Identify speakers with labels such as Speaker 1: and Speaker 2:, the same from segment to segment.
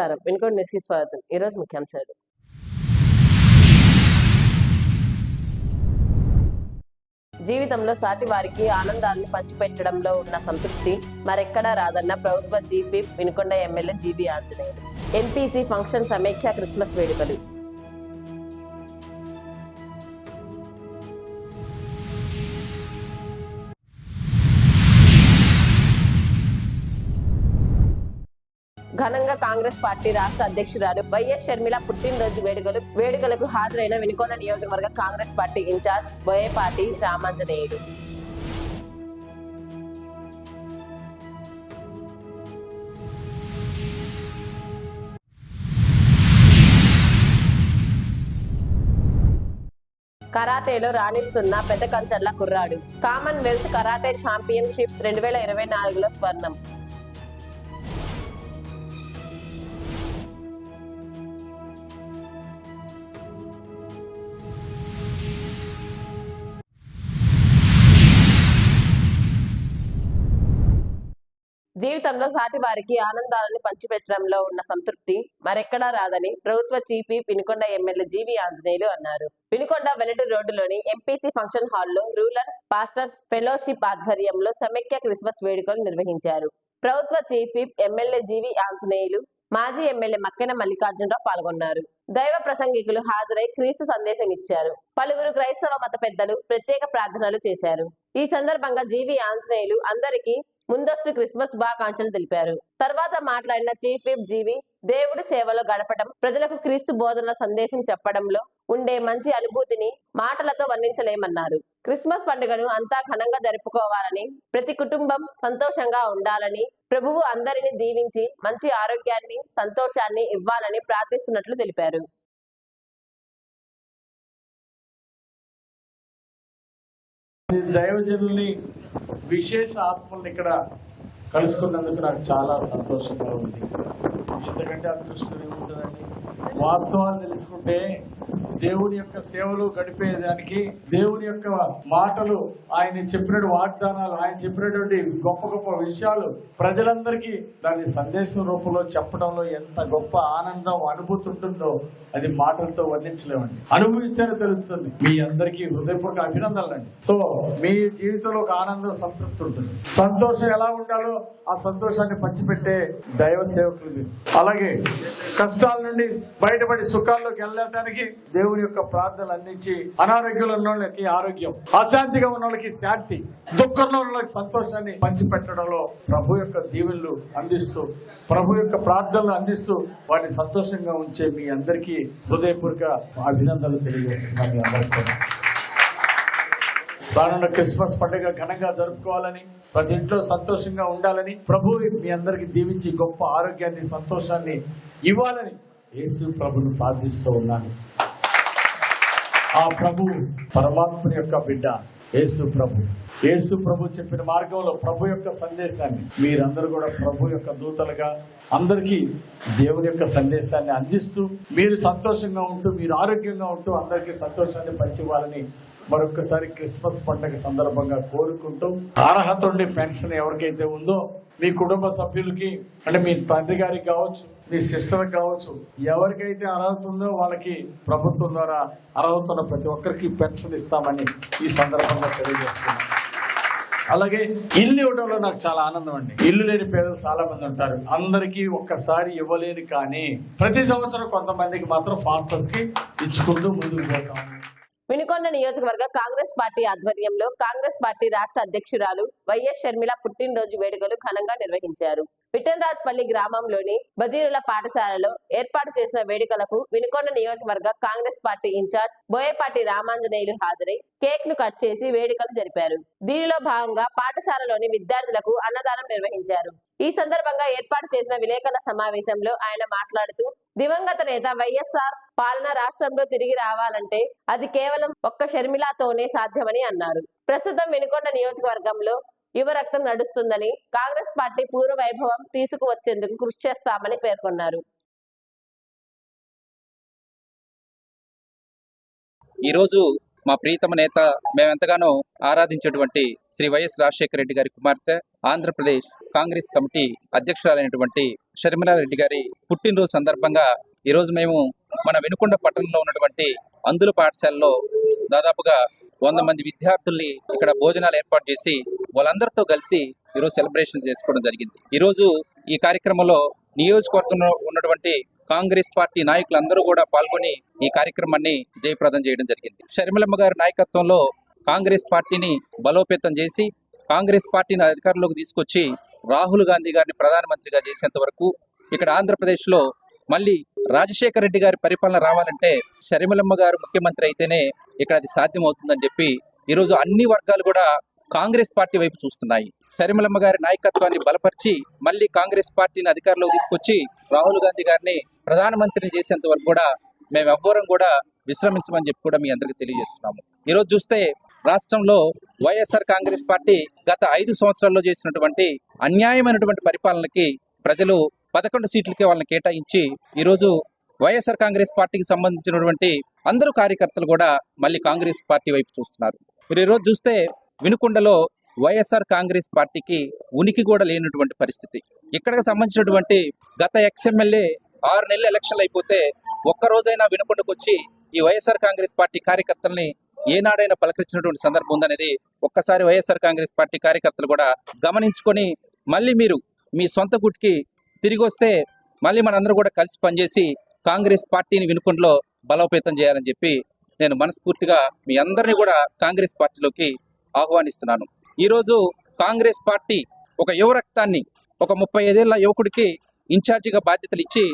Speaker 1: నమస్కారం. వినుకోండి న్యూస్కి స్వాగతం. ఈరోజు ముఖ్యాంశాలు జీవితంలో సాటి వారికి ఆనందాన్ని పంచిపెట్టడంలో ఉన్న సంతృప్తి మరెక్కడా రాదన్న ప్రభుత్వ జీపీ Vinukonda MLA GB Anjaneyulu. MPC function సమీక్ష క్రిస్మస్ వేడుకలు. ఘనంగా కాంగ్రెస్ పార్టీ రాష్ట్ర అధ్యక్షురాలు వైఎస్ షర్మిల పుట్టినరోజు వేడుకలు వేడుకలకు హాజరైన వినుకొండ నియోజకవర్గ కాంగ్రెస్ పార్టీ ఇన్ఛార్జ్ బోయపాటి రామాంజనేయుడు కరాటేలో రాణిస్తున్న పెద్ద కంచర్ల కుర్రాడు. కామన్వెల్త్ కరాటే ఛాంపియన్షిప్ రెండు వేల ఇరవై నాలుగులో స్వర్ణం. జీవితంలో సాటి వారికి ఆనందాలను పంచిపెట్టడంలో ఉన్న సంతృప్తి మరెక్కడా రాదని ప్రభుత్వ chief Pinukonda MLA GV Anjaneyulu అన్నారు. పినుకొండ వెల్లడి రోడ్డులోని ఎంపీసీ ఫంక్షన్ హాల్లో రూరల్ పాస్టర్స్ ఫెలోషిప్ ఆధ్వర్యంలో సమైక్య క్రిస్మస్ వేడుకలు నిర్వహించారు. ప్రభుత్వ చీఫ్ ఎమ్మెల్యే జీవి ఆంజనేయులు మాజీ ఎమ్మెల్యే మక్కెన మల్లికార్జునరావు పాల్గొన్నారు. దైవ ప్రసంగికులు హాజరై క్రీస్తు సందేశం ఇచ్చారు. పలువురు క్రైస్తవ మత పెద్దలు ప్రత్యేక ప్రార్థనలు చేశారు. ఈ సందర్భంగా జీవి ఆంజనేయులు అందరికీ ముందస్తు క్రిస్మస్ శుభాకాంక్షలు తెలిపారు. తర్వాత మాట్లాడిన చీఫ్ విప్ జీవి దేవుడి సేవలో గడపడం ప్రజలకు క్రీస్తు బోధన సందేశం చెప్పడంలో ఉండే మంచి అనుభూతిని మాటలతో వర్ణించలేమన్నారు. క్రిస్మస్ పండుగను అంతా ఘనంగా జరుపుకోవాలని ప్రతి కుటుంబం సంతోషంగా ఉండాలని ప్రభువు అందరిని దీవించి మంచి ఆరోగ్యాన్ని సంతోషాన్ని ఇవ్వాలని ప్రార్థిస్తున్నట్లు తెలిపారు.
Speaker 2: దైవజనుల్ని విశేష ఆత్మల్ని ఇక్కడ కలుసుకున్నందుకు నాకు చాలా సంతోషంగా ఉంది. ఎందుకంటే అదృష్టం ఏముంటుందండి? వాస్తవాలు తెలుసుకుంటే దేవుని యొక్క సేవలు గడిపేదానికి దేవుని యొక్క మాటలు ఆయన చెప్పినటువంటి వాగ్దానాలు ఆయన చెప్పినటువంటి గొప్ప గొప్ప విషయాలు ప్రజలందరికీ దాని సందేశం రూపంలో చెప్పడంలో ఎంత గొప్ప ఆనందం అనుభూతి ఉంటుందో అది మాటలతో వర్ణించలేమండి. అనుభవిస్తేనే తెలుస్తుంది. మీ అందరికీ హృదయపూర్వక అభినందనలు అండి సో మీ జీవితంలో ఒక ఆనందం సంతృప్తి ఉంటుంది. సంతోషం ఎలా ఉండాలో ఆ సంతోషాన్ని పంచిపెట్టే దైవ సేవకులు మీరు అలాగే కష్టాల నుండి బయటపడి సుఖాల్లోకి వెళ్ళడానికి దేవుని యొక్క ప్రార్థనలు అందించి అనారోగ్యంలో ఉన్న వాళ్ళకి ఆరోగ్యం అశాంతిగా ఉన్న వాళ్ళకి శాంతి దుఃఖంలో ఉన్న వాళ్ళకి సంతోషాన్ని పంచిపెట్టడంలో ప్రభు యొక్క దీవెనలు అందిస్తూ ప్రభు యొక్క ప్రార్థనలు అందిస్తూ వాటిని సంతోషంగా ఉంచే మీ అందరికీ హృదయపూర్వక అభినందనలు తెలియజేస్తున్నాను మీ అందరికీ. రానున్న క్రిస్మస్ పండుగ ఘనంగా జరుపుకోవాలని ప్రతి ఇంట్లో సంతోషంగా ఉండాలని ప్రభు మీ అందరికి దీవించి గొప్ప ఆరోగ్యాన్ని సంతోషాన్ని ఇవ్వాలని యేసు ప్రభుని ప్రార్థిస్తూ ఉన్నాను. ఆ ప్రభు పరమాత్మ యొక్క బిడ్డ యేసు ప్రభు. యేసు ప్రభు చెప్పిన మార్గంలో ప్రభు యొక్క సందేశాన్ని మీరందరూ కూడా ప్రభు యొక్క దూతలుగా అందరికీ దేవుని యొక్క సందేశాన్ని అందిస్తూ మీరు సంతోషంగా ఉంటూ మీరు ఆరోగ్యంగా ఉంటూ అందరికీ సంతోషాన్ని పంచివ్వాలని మరొకసారి క్రిస్మస్ పండుగ సందర్భంగా కోరుకుంటూ అర్హత ఉండే పెన్షన్ ఎవరికైతే ఉందో మీ కుటుంబ సభ్యులకి అంటే మీ తండ్రి గారికి కావచ్చు మీ సిస్టర్ కావచ్చు ఎవరికైతే అర్హత ఉందో వాళ్ళకి ప్రభుత్వం ద్వారా అర్హత ఉన్న ప్రతి ఒక్కరికి పెన్షన్ ఇస్తామని ఈ సందర్భంగా తెలియజేస్తున్నాను. అలాగే ఇల్లు ఇవ్వడంలో నాకు చాలా ఆనందం అండి. ఇల్లు లేని పేదలు చాలా మంది ఉంటారు. అందరికీ ఒక్కసారి ఇవ్వలేరు కానీ ప్రతి సంవత్సరం కొంతమందికి మాత్రం ఫాస్టర్స్కి ఇచ్చుకుంటూ ముందుకు పోతాము
Speaker 1: వినుకొండ నియోజకవర్గ కాంగ్రెస్ పార్టీ ఆధ్వర్యంలో కాంగ్రెస్ పార్టీ రాష్ట్ర అధ్యక్షురాలు వైఎస్ షర్మిల పుట్టినరోజు వేడుకలు ఘనంగా నిర్వహించారు. విఠలరాజ్పల్లి గ్రామంలోని బదీరుల పాఠశాలలో ఏర్పాటు చేసిన వేడుకలకు వినుకొండ నియోజకవర్గ కాంగ్రెస్ పార్టీ ఇన్ఛార్జ్ బోయపాటి రామాంజనేయులు హాజరై కేక్ను కట్ చేసి వేడుకలు జరిపారు. దీనిలో భాగంగా పాఠశాలలోని విద్యార్థులకు అన్నదానం నిర్వహించారు. ఈ సందర్భంగా ఏర్పాటు చేసిన విలేకరుల సమావేశంలో ఆయన మాట్లాడుతూ దివంగత నేత వైఎస్ఆర్ పాలన రాష్ట్రంలో తిరిగి రావాలంటే అది కేవలం ఒక్క షర్మిలాతోనే సాధ్యమని అన్నారు. ప్రస్తుతం వినుకొండ నియోజకవర్గంలో యువ రక్తం నడుస్తుందని కాంగ్రెస్ పార్టీ పూర్వ వైభవం తీసుకువచ్చేందుకు కృషి చేస్తామని పేర్కొన్నారు.
Speaker 3: ఈరోజు మా ప్రీతమ నేత మేమెంతగానో ఆరాధించేటువంటి శ్రీ వైఎస్ రాజశేఖర రెడ్డి గారి కుమార్తె ఆంధ్రప్రదేశ్ కాంగ్రెస్ కమిటీ అధ్యక్షురాలైనటువంటి షర్మిలారెడ్డి గారి పుట్టినరోజు సందర్భంగా ఈరోజు మేము మన వెనుకొండ పట్టణంలో ఉన్నటువంటి అందుల పాఠశాలలో దాదాపుగా వంద మంది విద్యార్థుల్ని ఇక్కడ భోజనాలు ఏర్పాటు చేసి వాళ్ళందరితో కలిసి ఈరోజు సెలబ్రేషన్ చేసుకోవడం జరిగింది. ఈరోజు ఈ కార్యక్రమంలో నియోజకవర్గంలో ఉన్నటువంటి కాంగ్రెస్ పార్టీ నాయకులందరూ కూడా పాల్గొని ఈ కార్యక్రమాన్ని జయప్రదం చేయడం జరిగింది. షర్మిలమ్మ గారి నాయకత్వంలో కాంగ్రెస్ పార్టీని బలోపేతం చేసి కాంగ్రెస్ పార్టీని అధికారంలోకి తీసుకొచ్చి రాహుల్ గాంధీ గారిని ప్రధానమంత్రిగా చేసేంత వరకు ఇక్కడ ఆంధ్రప్రదేశ్లో మళ్ళీ రాజశేఖర రెడ్డి గారి పరిపాలన రావాలంటే షర్మిలమ్మ గారు ముఖ్యమంత్రి అయితేనే ఇక్కడ అది సాధ్యమవుతుందని చెప్పి ఈరోజు అన్ని వర్గాలు కూడా కాంగ్రెస్ పార్టీ వైపు చూస్తున్నాయి. షర్మిలమ్మ గారి నాయకత్వాన్ని బలపరిచి మళ్ళీ కాంగ్రెస్ పార్టీని అధికారంలో తీసుకొచ్చి రాహుల్ గాంధీ గారిని ప్రధానమంత్రిని చేసేంత వరకు కూడా మేము ఎవ్వరం కూడా విశ్రమించమని చెప్పి కూడా మీ అందరికీ తెలియజేస్తున్నాము. ఈరోజు చూస్తే రాష్ట్రంలో వైఎస్ఆర్ కాంగ్రెస్ పార్టీ గత ఐదు సంవత్సరాల్లో చేసినటువంటి అన్యాయమైనటువంటి పరిపాలనకి ప్రజలు పదకొండు సీట్లకే వాళ్ళని కేటాయించి ఈరోజు వైఎస్ఆర్ కాంగ్రెస్ పార్టీకి సంబంధించినటువంటి అందరూ కార్యకర్తలు కూడా మళ్ళీ కాంగ్రెస్ పార్టీ వైపు చూస్తున్నారు. మీరు ఈరోజు చూస్తే వినుకొండలో వైఎస్ఆర్ కాంగ్రెస్ పార్టీకి ఉనికి కూడా లేనటువంటి పరిస్థితి. ఇక్కడికి సంబంధించినటువంటి గత ఎక్స్ఎమ్మెల్యే ఆరు నెలల ఎలక్షన్లు అయిపోతే ఒక్కరోజైనా వినుకొండకు వచ్చి ఈ వైఎస్ఆర్ కాంగ్రెస్ పార్టీ కార్యకర్తల్ని ఏనాడైనా పలకరించినటువంటి సందర్భం ఉందనేది ఒక్కసారి వైఎస్ఆర్ కాంగ్రెస్ పార్టీ కార్యకర్తలు కూడా గమనించుకొని మళ్ళీ మీరు మీ సొంత గుట్కి తిరిగి వస్తే మళ్ళీ మనందరూ కూడా కలిసి పనిచేసి కాంగ్రెస్ పార్టీని వినుకొండలో బలోపేతం చేయాలని చెప్పి నేను మనస్ఫూర్తిగా మీ అందరినీ కూడా కాంగ్రెస్ పార్టీలోకి ఆహ్వానిస్తున్నాను. ఈరోజు కాంగ్రెస్ పార్టీ ఒక యువ రక్తాన్ని ఒక ముప్పై ఐదేళ్ళ యువకుడికి ఇన్ఛార్జిగా బాధ్యతలు ఇచ్చి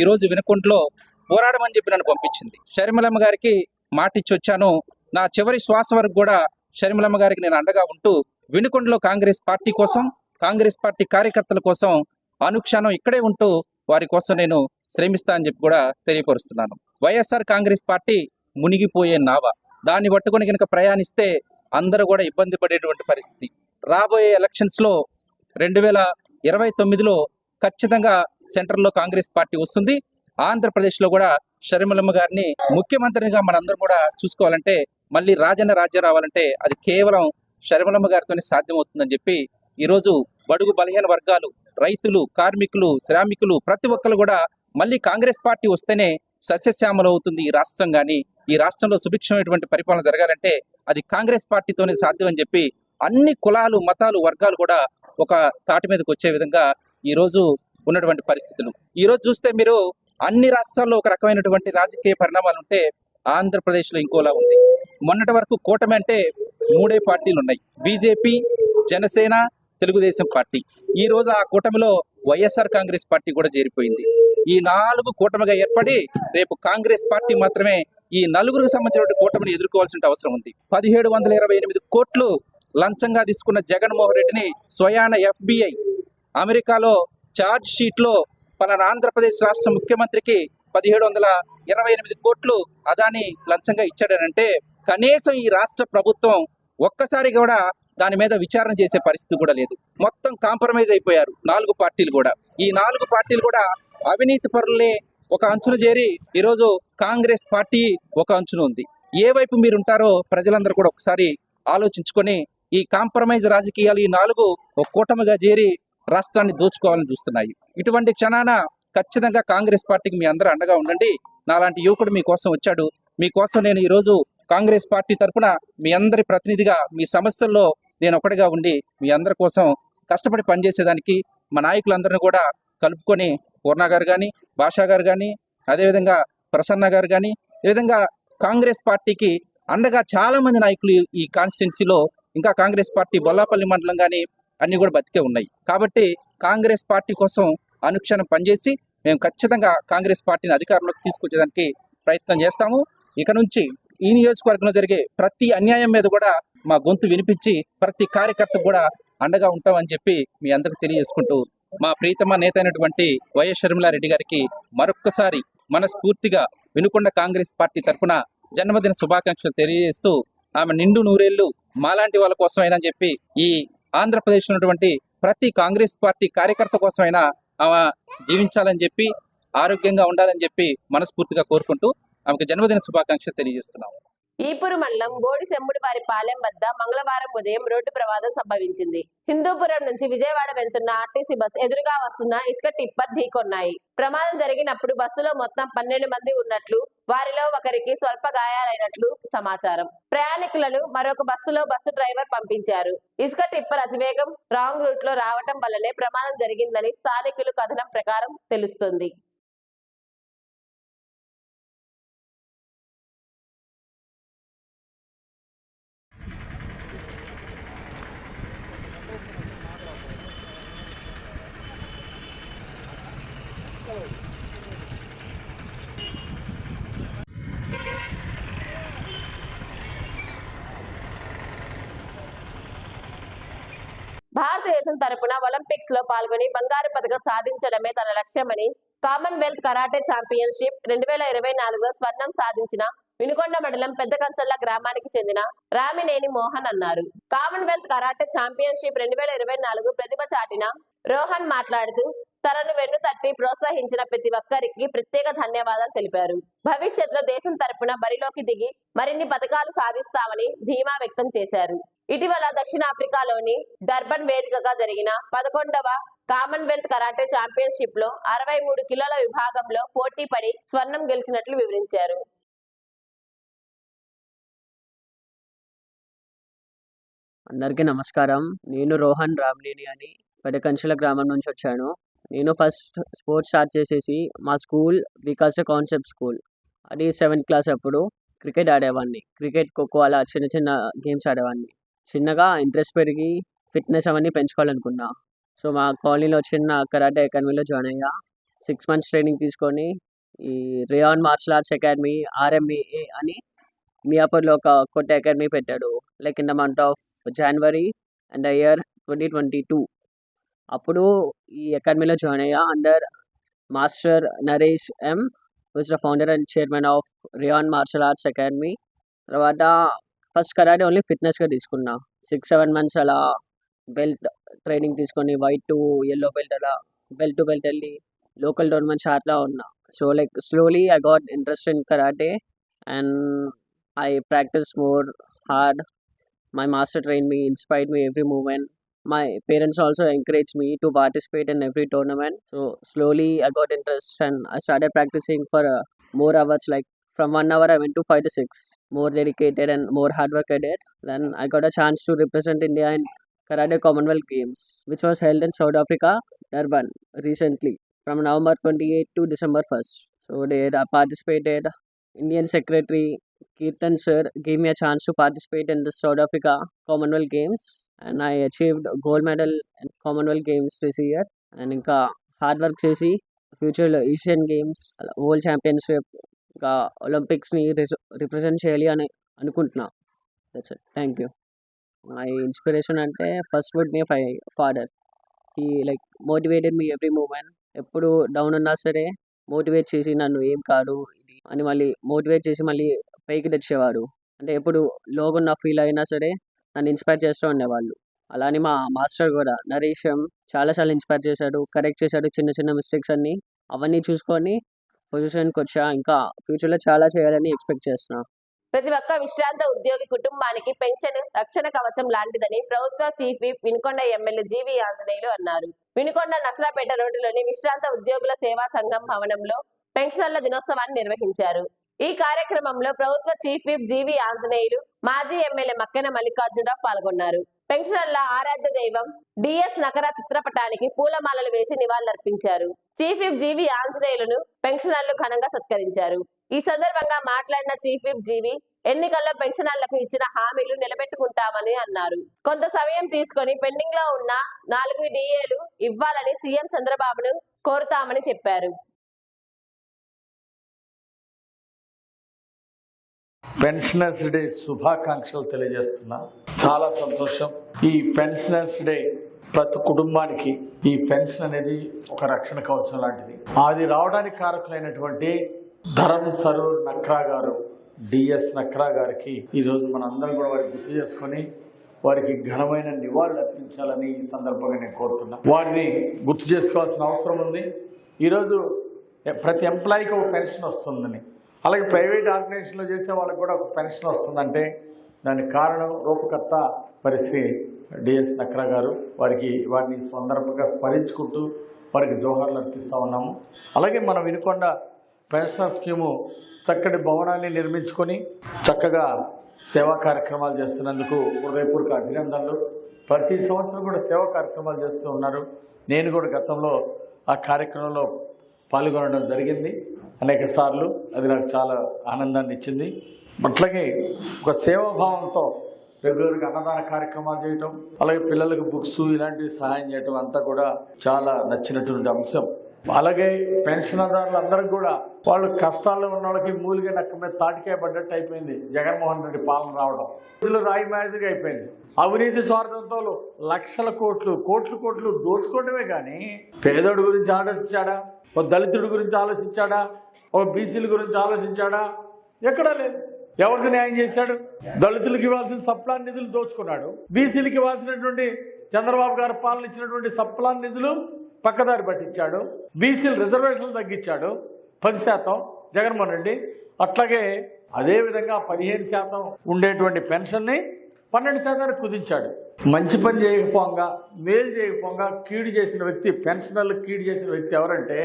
Speaker 3: ఈరోజు వినుకొండలో పోరాడమని చెప్పి నన్ను పంపించింది. షర్మిలమ్మ గారికి మాటిచ్చి వచ్చాను. నా చివరి శ్వాస వరకు కూడా షర్మిలమ్మ గారికి నేను అండగా ఉంటూ వినుకొండలో కాంగ్రెస్ పార్టీ కోసం కాంగ్రెస్ పార్టీ కార్యకర్తల కోసం అనుక్షణం ఇక్కడే ఉంటూ వారి కోసం నేను శ్రమిస్తా అని చెప్పి కూడా తెలియపరుస్తున్నాను. వైఎస్ఆర్ కాంగ్రెస్ పార్టీ మునిగిపోయే నావ. దాన్ని పట్టుకొని కనుక ప్రయాణిస్తే అందరూ కూడా ఇబ్బంది పడేటువంటి పరిస్థితి. రాబోయే ఎలక్షన్స్లో రెండు వేల ఇరవై తొమ్మిదిలో ఖచ్చితంగా సెంట్రల్లో కాంగ్రెస్ పార్టీ వస్తుంది. ఆంధ్రప్రదేశ్లో కూడా షర్మిలమ్మ గారిని ముఖ్యమంత్రిగా మనందరం కూడా చూసుకోవాలంటే మళ్ళీ రాజన్న రాజ్యం రావాలంటే అది కేవలం షర్మిలమ్మ గారితోనే సాధ్యమవుతుందని చెప్పి ఈరోజు బడుగు బలహీన వర్గాలు రైతులు కార్మికులు శ్రామికులు ప్రతి ఒక్కరు కూడా మళ్ళీ కాంగ్రెస్ పార్టీ వస్తేనే సస్యశ్యామలం అవుతుంది ఈ రాష్ట్రం కానీ ఈ రాష్ట్రంలో సుభిక్షమైనటువంటి పరిపాలన జరగాలంటే అది కాంగ్రెస్ పార్టీతోనే సాధ్యం అని చెప్పి అన్ని కులాలు మతాలు వర్గాలు కూడా ఒక తాటి మీదకి వచ్చే విధంగా ఈరోజు ఉన్నటువంటి పరిస్థితులు. ఈరోజు చూస్తే మీరు అన్ని రాష్ట్రాల్లో ఒక రకమైనటువంటి రాజకీయ పరిణామాలు ఉంటే ఆంధ్రప్రదేశ్లో ఇంకోలా ఉంది. మొన్నటి వరకు కూటమి అంటే మూడే పార్టీలు ఉన్నాయి. BJP Janasena Telugu Desam party. ఈ రోజు ఆ కూటమిలో వైఎస్ఆర్ కాంగ్రెస్ పార్టీ కూడా చేరిపోయింది. ఈ నాలుగు కూటమిగా ఏర్పడి రేపు కాంగ్రెస్ పార్టీ మాత్రమే ఈ నలుగురికి సంబంధించినటువంటి కూటమిని ఎదుర్కోవాల్సిన అవసరం ఉంది. పదిహేడు వందల ఇరవై ఎనిమిది కోట్లు లంచంగా తీసుకున్న జగన్మోహన్ రెడ్డిని స్వయాన ఎఫ్బిఐ అమెరికాలో ఛార్జ్ షీట్లో ఆంధ్రప్రదేశ్ రాష్ట్ర ముఖ్యమంత్రికి పదిహేడు వందల ఇరవై ఎనిమిది కోట్లు అదాని లంచంగా ఇచ్చాడనంటే కనీసం ఈ రాష్ట్ర ప్రభుత్వం ఒక్కసారి కూడా దాని మీద విచారణ చేసే పరిస్థితి కూడా లేదు. మొత్తం కాంప్రమైజ్ అయిపోయారు నాలుగు పార్టీలు కూడా. ఈ నాలుగు పార్టీలు కూడా అవినీతి పరులే ఒక అంచున చేరి ఈరోజు కాంగ్రెస్ పార్టీ ఒక అంచున ఉంది. ఏ వైపు మీరు ఉంటారో ప్రజలందరూ కూడా ఒకసారి ఆలోచించుకొని ఈ కాంప్రమైజ్ రాజకీయాలు ఈ నాలుగు ఒక కూటమిగా చేరి రాష్ట్రాన్ని దోచుకోవాలని చూస్తున్నాయి. ఇటువంటి క్షణాన ఖచ్చితంగా కాంగ్రెస్ పార్టీకి మీ అందరూ అండగా ఉండండి. నాలాంటి యువకుడు మీకోసం వచ్చాడు. మీకోసం నేను ఈరోజు కాంగ్రెస్ పార్టీ తరఫున మీ అందరి ప్రతినిధిగా మీ సమస్యల్లో నేను ఒకటిగా ఉండి మీ అందరి కోసం కష్టపడి పనిచేసేదానికి మా నాయకులందరినీ కూడా కలుపుకొని పూర్ణ గారు కానీ భాషా గారు కానీ అదేవిధంగా ప్రసన్న గారు కానీ ఈ విధంగా కాంగ్రెస్ పార్టీకి అండగా చాలామంది నాయకులు ఈ- కాన్స్టిట్యున్సీలో ఇంకా కాంగ్రెస్ పార్టీ బొల్లాపల్లి మండలం కానీ అన్నీ కూడా బతికే ఉన్నాయి. కాబట్టి కాంగ్రెస్ పార్టీ కోసం అనుక్షణం పనిచేసి మేము ఖచ్చితంగా కాంగ్రెస్ పార్టీని అధికారంలోకి తీసుకొచ్చేదానికి ప్రయత్నం చేస్తాము. ఇక నుంచి ఈ నియోజకవర్గంలో జరిగే ప్రతి అన్యాయం మీద కూడా మా గొంతు వినిపించి ప్రతి కార్యకర్త కూడా అండగా ఉంటామని చెప్పి మీ అందరికి తెలియజేసుకుంటూ మా ప్రీతమ నేత అయినటువంటి వైఎస్ షర్మిలారెడ్డి గారికి మరొక్కసారి మనస్ఫూర్తిగా వినుకొండ కాంగ్రెస్ పార్టీ తరఫున జన్మదిన శుభాకాంక్షలు తెలియజేస్తూ ఆమె నిండు నూరేళ్ళు మాలాంటి వాళ్ళ కోసమైనా చెప్పి ఈ ఆంధ్రప్రదేశ్ ఉన్నటువంటి ప్రతి కాంగ్రెస్ పార్టీ కార్యకర్త కోసమైనా ఆమె జీవించాలని చెప్పి ఆరోగ్యంగా ఉండాలని చెప్పి మనస్ఫూర్తిగా కోరుకుంటూ ఆమెకు జన్మదిన శుభాకాంక్షలు తెలియజేస్తున్నాము.
Speaker 1: ఈపూరు మండలం గోడి సెమ్ముడి వారి పాలెం వద్ద మంగళవారం ఉదయం రోడ్డు ప్రమాదం సంభవించింది. హిందూపురం నుంచి విజయవాడ వెళ్తున్న ఆర్టీసీ బస్ ఎదురుగా వస్తున్న ఇసుక టిప్పర్ ఢీకొన్నాయి. ప్రమాదం జరిగినప్పుడు బస్సులో మొత్తం పన్నెండు మంది ఉన్నట్లు వారిలో ఒకరికి స్వల్ప గాయాలైనట్లు సమాచారం. ప్రయాణికులను మరొక బస్సులో బస్సు డ్రైవర్ పంపించారు. ఇసుక టిప్పర్ అతివేగం రాంగ్ రూట్లో రావటం వల్లనే ప్రమాదం జరిగిందని స్థానికులు కథనం ప్రకారం తెలుస్తుంది. భారతదేశం తరపున ఒలింపిక్స్లో పాల్గొని బంగారు పథకం సాధించడమే తన లక్ష్యమని కామన్వెల్త్ కరాటే ఛాంపియన్షిప్ రెండు వేల ఇరవై నాలుగులో స్వర్ణం సాధించిన వినుకొండ మండలం పెద్ద కంచల్ల గ్రామానికి చెందిన రామినేని మోహన్ అన్నారు. కామన్వెల్త్ కరాటే ఛాంపియన్షిప్ రెండు వేల ఇరవై నాలుగు ప్రతిభ చాటిన రోహన్ మాట్లాడుతూ తనను వెన్ను తట్టి ప్రోత్సహించిన ప్రతి ఒక్కరికి ప్రత్యేక ధన్యవాదాలు తెలిపారు. భవిష్యత్తులో దేశం తరపున బరిలోకి దిగి మరిన్ని పథకాలు సాధిస్తామని ధీమా వ్యక్తం చేశారు. ఇటీవల దక్షిణాఫ్రికాలోని డర్బన్ వేదికగా జరిగిన పదకొండవ కామన్వెల్త్ కరాటే ఛాంపియన్షిప్లో అరవై మూడు కిలోల విభాగంలో పోటీ పడి స్వర్ణం గెలిచినట్లు వివరించారు.
Speaker 4: అందరికీ నమస్కారం. నేను రోహన్ రామ్నేని అని పెదకంచెల గ్రామం నుంచి వచ్చాను. నేను ఫస్ట్ స్పోర్ట్స్ స్టార్ట్ చేసేసి మా స్కూల్ వికాస కాన్సెప్ట్ స్కూల్. అది సెవెంత్ క్లాస్ అప్పుడు క్రికెట్ ఆడేవాడిని. క్రికెట్ ఖోఖో అలా చిన్న చిన్న గేమ్స్ ఆడేవాడిని. చిన్నగా ఇంట్రెస్ట్ పెరిగి ఫిట్నెస్ అవన్నీ పెంచుకోవాలనుకున్నా. సో మా కాలనీలో చిన్న కరాటే అకాడమీలో జాయిన్ అయ్యా. సిక్స్ మంత్స్ ట్రైనింగ్ తీసుకొని ఈ Ryan martial arts academy RMA అని మియాపూర్లో ఒక కొత్త అకాడమీ పెట్టాడు. Like in the month of January and the year twenty twenty two. అప్పుడు ఈ అకాడమీలో జాయిన్ అయ్యా. Under master Naresh M Vij the founder and chairman of Ryan martial arts academy తర్వాత ఫస్ట్ కరాటే ఓన్లీ ఫిట్నెస్గా తీసుకున్నా. సిక్స్ సెవెన్ మంత్స్ అలా belt training తీసుకొని white to yellow belt అలా బెల్ట్ టు బెల్ట్ వెళ్ళి లోకల్ టోర్నమెంట్స్ అట్లా ఉన్నా. So like slowly I got interest in karate and I practice more hard my master train me inspired me every moment my parents also encouraged me to participate in every tournament. So slowly i got interest and i started practicing for uh, more hours like from one hour i went to five to six. More dedicated and more hard work i did. Then i got a chance to represent india in karate commonwealth games which was held in south africa durban recently from november 28 to december 1st so there i participated. Indian secretary Kirtan sir gave me a chance to participate in the South Africa Commonwealth Games and I achieved gold medal commonwealth games this year and ఇంకా hard work చేసి ఫ్యూచర్లో Asian games world championship ఇంకా ఒలింపిక్స్ని represent చేయాలి అని అనుకుంటున్నా. That's it thank you my inspiration అంటే first would be my father ఈ like motivated me every moment ఎప్పుడు డౌన్ ఉన్నా సరే మోటివేట్ చేసి నన్ను ఏం కాదు ఇది అని మళ్ళీ మోటివేట్ చేసి మళ్ళీ పైకి తెచ్చేవాడు. అంటే ఎప్పుడు లోగున్న ఫీల్ అయినా సరే నన్ను ఇన్స్పైర్ చేస్తూ ఉండేవాళ్ళు. అలానే మా మాస్టర్ కూడా నరేష్ చాలా చాలా ఇన్స్పైర్ చేశాడు కరెక్ట్ చేశాడు చిన్న చిన్న మిస్టేక్స్ అన్నీ. అవన్నీ చూసుకొని పొజిషన్కి వచ్చా. ఇంకా ఫ్యూచర్లో చాలా చేయాలని ఎక్స్పెక్ట్ చేస్తున్నా.
Speaker 1: ప్రతి ఒక్క విశ్రాంత ఉద్యోగి కుటుంబానికి పెన్షన్ రక్షణ కవచం లాంటిదని ప్రభుత్వ chief whip Vinukonda MLA GV Anjaneyulu అన్నారు. వినుకొండ నసరాపేట రోడ్డులోని విశ్రాంత ఉద్యోగుల సేవా సంఘం భవనంలో పెన్షన్ల దినోత్సవాన్ని నిర్వహించారు. ఈ కార్యక్రమంలో ప్రభుత్వ చీఫ్ విప్ జీవి ఆంజనేయులు మాజీ ఎమ్మెల్యే మక్కెన మల్లికార్జునరావు పాల్గొన్నారు. పెన్షనర్ల ఆరాధ్య దైవం డిఎస్ నగర చిత్రపటానికి పూలమాలలు వేసి నివాళులర్పించారు. చీఫ్ విప్ జీవి ఆంజనేయులను పెన్షనర్లు ఘనంగా సత్కరించారు. ఈ సందర్భంగా మాట్లాడిన చీఫ్ విప్ జీవి ఎన్నికల్లో పెన్షనర్లకు ఇచ్చిన హామీలు నిలబెట్టుకుంటామని అన్నారు. కొంత సమయం తీసుకొని పెండింగ్లో ఉన్న నాలుగు డిఏలు ఇవ్వాలని సీఎం చంద్రబాబును కోరుతామని చెప్పారు.
Speaker 2: పెన్షనర్స్ డే శుభాకాంక్షలు తెలియజేస్తున్నా. చాలా సంతోషం. ఈ పెన్షనర్స్ డే ప్రతి కుటుంబానికి ఈ పెన్షన్ అనేది ఒక రక్షణ కవచం లాంటిది. అది రావడానికి కారకులైనటువంటి ధరం సరూర్ నక్రా గారు డిఎస్ నక్రా గారికి ఈరోజు మన అందరం కూడా వారికి గుర్తు చేసుకొని వారికి ఘనమైన నివాళులు అర్పించాలని ఈ సందర్భంగా నేను కోరుతున్నా. వారిని గుర్తు చేసుకోవాల్సిన అవసరం ఉంది. ఈరోజు ప్రతి ఎంప్లాయీకి ఒక పెన్షన్ వస్తుందని. అలాగే ప్రైవేట్ ఆర్గనైజేషన్లో చేసే వాళ్ళకి కూడా ఒక పెన్షన్ వస్తుందంటే దానికి కారణం రూపకర్త మరి శ్రీ డిఎస్ నక్రా గారు వారికి వారిని సందర్భంగా స్మరించుకుంటూ వారికి జోహార్లు అర్పిస్తూ ఉన్నాము. అలాగే మనం వినుకొండ పెన్షనర్ స్కీము చక్కటి భవనాన్ని నిర్మించుకొని చక్కగా సేవా కార్యక్రమాలు చేస్తున్నందుకు హృదయపూర్వక అభినందనలు. ప్రతి సంవత్సరం కూడా సేవా కార్యక్రమాలు చేస్తూ ఉన్నారు. నేను కూడా గతంలో ఆ కార్యక్రమంలో పాల్గొనడం జరిగింది. అనేక సార్లు అది నాకు చాలా ఆనందాన్ని ఇచ్చింది. అట్లాగే ఒక సేవాభావంతో రెగ్యులర్గా అన్నదాన కార్యక్రమాలు చేయటం అలాగే పిల్లలకు బుక్స్ ఇలాంటివి సహాయం చేయటం అంతా కూడా చాలా నచ్చినటువంటి అంశం. అలాగే పెన్షన్దారులు అందరికి కూడా వాళ్ళు కష్టాల్లో ఉన్న వాళ్ళకి మూలిగా నక్క మీద తాటికాయ పడ్డట్టు అయిపోయింది. జగన్మోహన్ రెడ్డి పాలన రావడం ఇందులో రాయి మాదిరిగా అయిపోయింది. అవినీతి స్వార్థంతో లక్షల కోట్లు కోట్లు కోట్లు దోచుకోవడమే కానీ పేదోడి గురించి ఆలోచించాడా? ఓ దళితుడి గురించి ఆలోచించాడా? ఓ బీసీల గురించి ఆలోచించాడా? ఎక్కడా లేదు. ఎవరికి న్యాయం చేశాడు? దళితులకు ఇవ్వాల్సిన సప్లాన్ నిధులు దోచుకున్నాడు. బీసీలకు ఇవ్వాల్సినటువంటి చంద్రబాబు గారు పాలన ఇచ్చినటువంటి సప్లాన్ నిధులు పక్కదారి పట్టించాడు. బీసీలు రిజర్వేషన్లు తగ్గించాడు. పది శాతం. జగన్మోహన్ రెడ్డి. అట్లాగే అదే విధంగా పదిహేను శాతం ఉండేటువంటి పెన్షన్ని పన్నెండు శాతానికి కుదించాడు. మంచి పని చేయకపోగా మేలు చేయకపోగా కీడు చేసిన వ్యక్తి పెన్షనర్లు కీడు చేసిన వ్యక్తి ఎవరంటే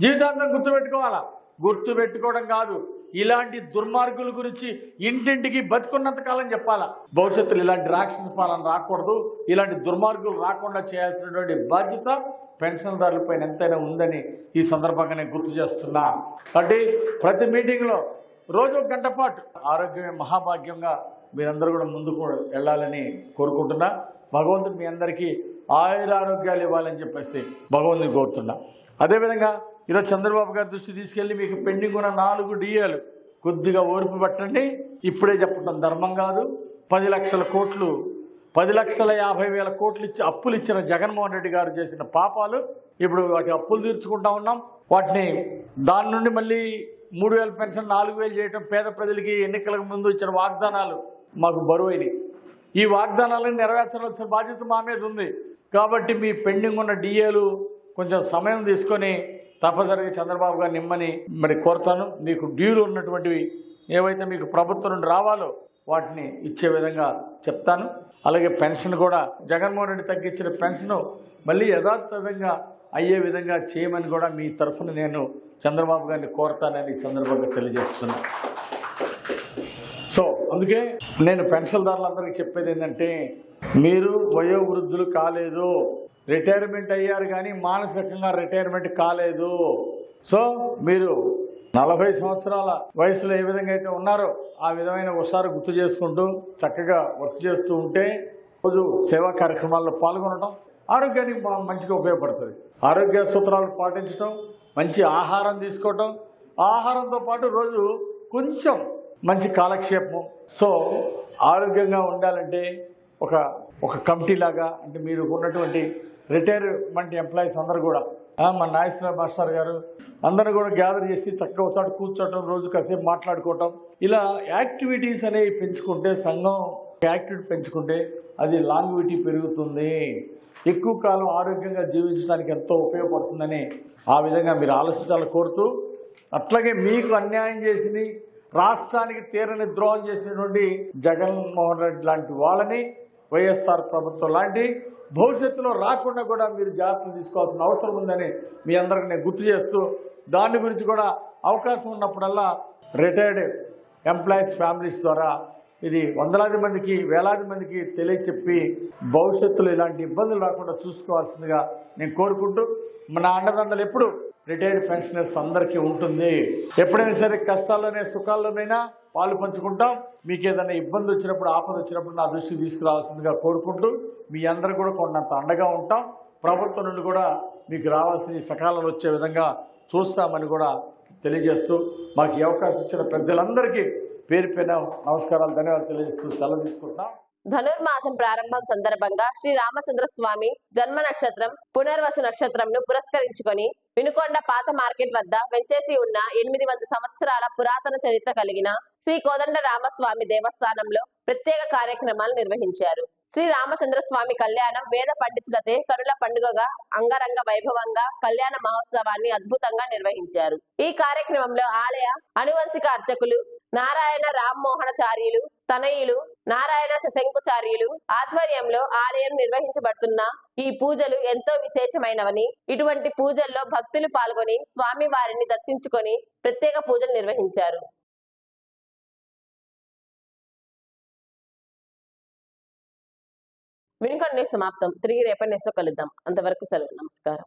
Speaker 2: జీవితాంతం గుర్తుపెట్టుకోవాలా? గుర్తు పెట్టుకోవడం కాదు. ఇలాంటి దుర్మార్గుల గురించి ఇంటింటికి బతుకున్నంత కాలం చెప్పాలా? భవిష్యత్తులో ఇలాంటి రాక్షస పాలన రాకూడదు. ఇలాంటి దుర్మార్గులు రాకుండా చేయాల్సినటువంటి బాధ్యత పెన్షన్దారులపైన ఎంతైనా ఉందని ఈ సందర్భంగా నేను గుర్తు చేస్తున్నా. అంటే ప్రతి మీటింగ్లో రోజు ఒక గంట పాటు ఆరోగ్యమే మహాభాగ్యంగా మీరందరూ కూడా ముందుకు వెళ్ళాలని కోరుకుంటున్నా. భగవంతుడు మీ అందరికీ ఆయుర ఆరోగ్యాలు ఇవ్వాలని చెప్పేసి భగవంతుని కోరుతున్నా. అదేవిధంగా ఈరోజు చంద్రబాబు గారి దృష్టి తీసుకెళ్ళి మీకు పెండింగ్ ఉన్న నాలుగు డిఏలు కొద్దిగా ఓర్పు పట్టండి. ఇప్పుడే చెప్పడం ధర్మం కాదు. పది లక్షల కోట్లు పది లక్షల యాభై వేల కోట్లు ఇచ్చి అప్పులు ఇచ్చిన జగన్మోహన్ రెడ్డి గారు చేసిన పాపాలు ఇప్పుడు వాటి అప్పులు తీర్చుకుంటా ఉన్నాం. వాటిని దాని నుండి మళ్ళీ మూడు వేల పెన్షన్ నాలుగు వేలు చేయటం పేద ప్రజలకి ఎన్నికలకు ముందు ఇచ్చిన వాగ్దానాలు మాకు బరువైనవి. ఈ వాగ్దానాలను నెరవేర్చవలసిన బాధ్యత మా మీద ఉంది. కాబట్టి మీ పెండింగ్ ఉన్న డిఏలు కొంచెం సమయం తీసుకొని తప్పనిసరిగా చంద్రబాబు గారు నిమ్మని మరి కోరుతాను. మీకు డ్యూలు ఉన్నటువంటివి ఏవైతే మీకు ప్రభుత్వం నుండి రావాలో వాటిని ఇచ్చే విధంగా చెప్తాను. అలాగే పెన్షన్ కూడా జగన్మోహన్ రెడ్డి తగ్గించిన పెన్షన్ మళ్ళీ యథాతథంగా అయ్యే విధంగా చేయమని కూడా మీ తరఫున నేను చంద్రబాబు గారిని కోరతానని ఈ సందర్భంగా తెలియజేస్తున్నాను సో అందుకే నేను పెన్షన్దారులందరికీ చెప్పేది ఏంటంటే మీరు వయోవృద్ధులు కాలేదు. రిటైర్మెంట్ అయ్యారు కానీ మానసికంగా రిటైర్మెంట్ కాలేదు. సో మీరు నలభై సంవత్సరాల వయసులో ఏ విధంగా అయితే ఉన్నారో ఆ విధమైన హుషారు గుర్తు చేసుకుంటూ చక్కగా వర్క్ చేస్తూ ఉంటే రోజు సేవా కార్యక్రమాల్లో పాల్గొనడం ఆరోగ్యానికి మంచిగా ఉపయోగపడుతుంది. ఆరోగ్య సూత్రాలు పాటించడం మంచి ఆహారం తీసుకోవటం ఆహారంతో పాటు రోజు కొంచెం మంచి కాలక్షేపం. సో ఆరోగ్యంగా ఉండాలంటే ఒక ఒక కమిటీ లాగా అంటే మీరు ఉన్నటువంటి రిటైర్మెంట్ ఎంప్లాయీస్ అందరు కూడా. మా మన నాగేశ్వర మాస్టర్ గారు అందరూ కూడా గ్యాదర్ చేసి చక్కగా ఒకసారి కూర్చోటం కూర్చోవటం రోజు కాసేపు మాట్లాడుకోవటం. ఇలా యాక్టివిటీస్ అనేవి పెంచుకుంటే సంఘం యాక్టివిటీ పెంచుకుంటే అది లాంగ్విటీ పెరుగుతుంది. ఎక్కువ కాలం ఆరోగ్యంగా జీవించడానికి ఎంతో ఉపయోగపడుతుందని ఆ విధంగా మీరు ఆలోచించాలని కోరుతూ అట్లాగే మీకు అన్యాయం చేసింది రాష్ట్రానికి తీరని ద్రోహం చేసినటువంటి జగన్మోహన్ రెడ్డి లాంటి వాళ్ళని వైఎస్ఆర్ ప్రభుత్వం లాంటి భవిష్యత్తులో రాకుండా కూడా మీరు జాగ్రత్తలు తీసుకోవాల్సిన అవసరం ఉందని మీ అందరికి నేను గుర్తు చేస్తూ దాని గురించి కూడా అవకాశం ఉన్నప్పుడల్లా రిటైర్డ్ ఎంప్లాయీస్ ఫ్యామిలీస్ ద్వారా ఇది వందలాది మందికి వేలాది మందికి తెలియచెప్పి భవిష్యత్తులో ఇలాంటి ఇబ్బందులు రాకుండా చూసుకోవాల్సిందిగా నేను కోరుకుంటూ మన అండదండలు ఎప్పుడు రిటైర్డ్ పెన్షనర్స్ అందరికీ ఉంటుంది. ఎప్పుడైనా సరే కష్టాల్లోనే సుఖాల్లోనైనా పాలు పంచుకుంటాం. మీకు ఏదైనా ఇబ్బంది వచ్చినప్పుడు ఆపద వచ్చినప్పుడు నా దృష్టి తీసుకురావాల్సిందిగా కోరుకుంటూ మీ అందరూ కూడా కొండంత అండగా ఉంటాం. ప్రభుత్వం నుండి కూడా మీకు రావాల్సిన సకాలంలో వచ్చే విధంగా చూస్తామని కూడా తెలియజేస్తూ మాకు ఈ అవకాశం ఇచ్చిన పెద్దలందరికీ పేరు పైన నమస్కారాలు ధన్యవాదాలు తెలియజేస్తూ సెలవు తీసుకుంటాం
Speaker 1: ధనుర్మాసం ప్రారంభం సందర్భంగా శ్రీ రామచంద్ర స్వామి జన్మ నక్షత్రం పునర్వసు నక్షత్రంను పురస్కరించుకొని వినుకొండ పాత మార్కెట్ వద్ద వెంచేసి ఉన్న ఎనిమిది వంద సంవత్సరాల పురాతన చరిత్ర కలిగిన శ్రీ కోదండ రామస్వామి దేవస్థానంలో ప్రత్యేక కార్యక్రమాలు నిర్వహించారు. శ్రీ రామచంద్ర స్వామి కళ్యాణం వేద పండితులతే కనుల పండుగగా అంగరంగ వైభవంగా కళ్యాణ మహోత్సవాన్ని అద్భుతంగా నిర్వహించారు. ఈ కార్యక్రమంలో ఆలయ అనువంశిక అర్చకులు నారాయణ రామ్మోహనచార్యులు తనయులు నారాయణ శశంకుచార్యులు ఆధ్వర్యంలో ఆలయం నిర్వహించబడుతున్న ఈ పూజలు ఎంతో విశేషమైనవని ఇటువంటి పూజల్లో భక్తులు పాల్గొని స్వామి వారిని దర్శించుకొని ప్రత్యేక పూజలు నిర్వహించారు. వినుకొండ సమాప్తం. తిరిగి రేపటి నెక్స్ట్ కలుద్దాం. అంతవరకు సెలవు. నమస్కారం.